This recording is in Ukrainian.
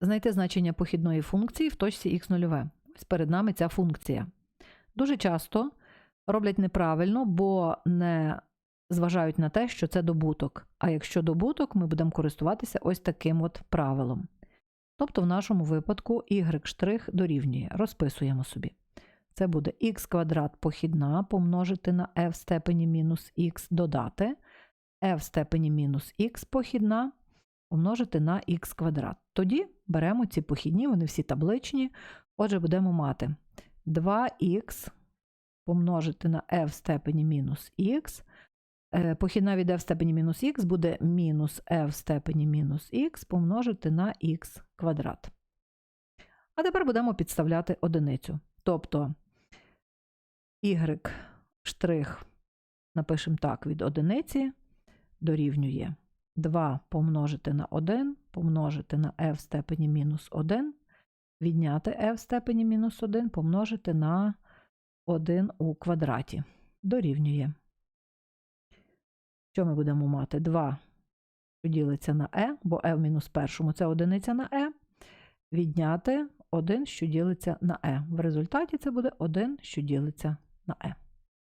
Знайти значення похідної функції в точці х0. Ось перед нами ця функція. Дуже часто роблять неправильно, бо не зважають на те, що це добуток. А якщо добуток, ми будемо користуватися ось таким от правилом. Тобто, в нашому випадку y' дорівнює. Розписуємо собі. Це буде х квадрат похідна помножити на f в степені мінус х додати f в степені мінус х похідна помножити на х квадрат. Тоді беремо ці похідні, вони всі табличні. Отже, будемо мати 2х помножити на f в степені мінус х. Е, Похідна від f в степені мінус х буде мінус f в степені мінус х помножити на х квадрат. А тепер будемо підставляти одиницю. Тобто y напишемо так, від одиниці дорівнює 2 помножити на 1 помножити на f в степені мінус 1, відняти f в степені мінус 1 помножити на 1 у квадраті. Дорівнює. Що ми будемо мати? 2, що ділиться на e, бо e в мінус першому це одиниця на e, відняти 1, що ділиться на e. В результаті це буде 1, що ділиться на e.